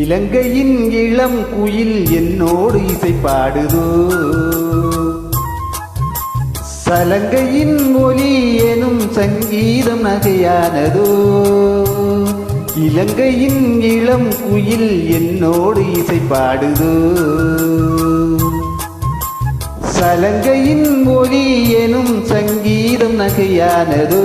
இலங்கையின் இளம் குயில் என்னோடு இசை பாடுதோ சலங்கையின் மொழி எனும் சங்கீதம் நகையானதோ? இலங்கையின் இளம் குயில் என்னோடு இசை பாடுதோ சலங்கையின் மொழி எனும் சங்கீதம் நகையானதோ?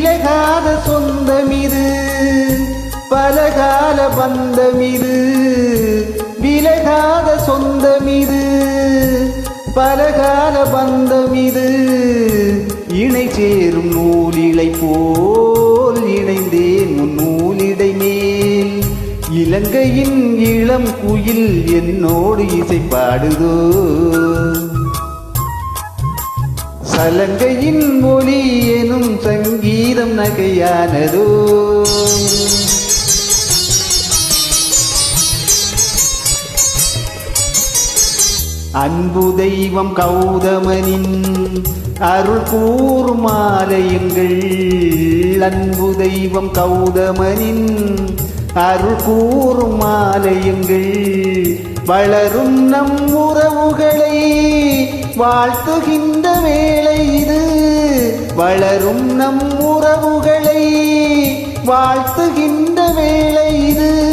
விலகாத சொந்தமிது பலகால பந்தமிது. விலகாத சொந்தமிது பலகால பந்தமிது. இணை சேரும் நூலிழை போல் இணைந்தேன் உன் நூலிடை மேல். இலங்கையின் இளம் குயில் என்னோடு இசை பாடுதோ? சலங்கையின் மொழி எனும் சங்கீதம் நகையானதோ. அன்பு தெய்வம் கௌதமனின் அருள் கூறும் ஆலயங்கள். அன்பு தெய்வம் கௌதமனின் அருள் கூறும் ஆலயங்கள். வளரும் நம் உறவுகளை வாழ்த்துகின்ற வேலை இது. வளரும் நம் உறவுகளை வாழ்த்துகின்ற வேலை இது.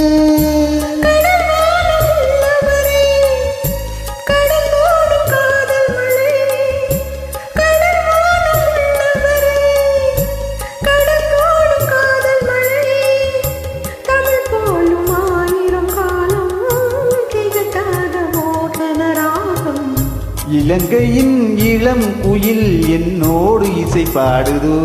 இலங்கையின் இளம் குயில் என்னோடு இசை பாடுதோ.